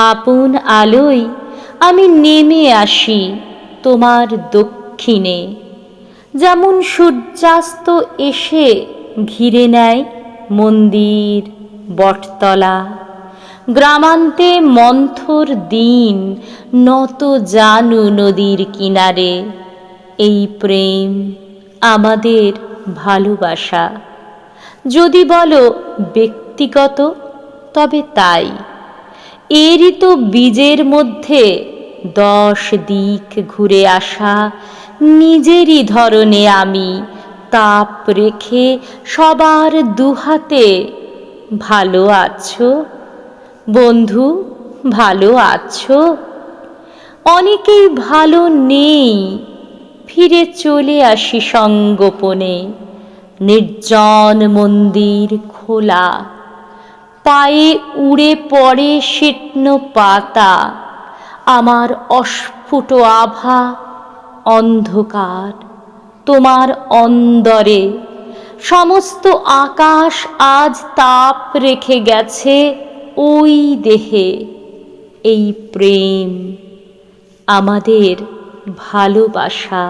আপন আলোয় আমি নেমে আসি তোমার দক্ষিণে। যেমন সূর্যাস্ত এসে ঘিরে নেয় মন্দির বটতলা। গ্রামান্তে মন্থর দিন নত জানু নদীর কিনারে। এই প্রেম আমাদের ভালোবাসা। যদি বলো ব্যক্তিগত, তবে তাই। এরই তো বীজের মধ্যে দশ দিক ঘুরে আসা, নিজেরই ধরনে আমি তাপ রেখে সবার দুহাতে ভালো আছো? বন্ধু, ভালো আছো? অনেকেই ভালো নেই, ফিরে চলে আসি সঙ্গোপনে। নির্জন মন্দির খোলা পায়ে উড়ে পড়ে শীর্ণ পাতা, আমার অস্ফুট আভা অন্ধকার। তোমার অন্দরে সমস্ত আকাশ আজ তাপ রেখে গেছে ওই দেহে। এই প্রেম আমাদের ভালোবাসা।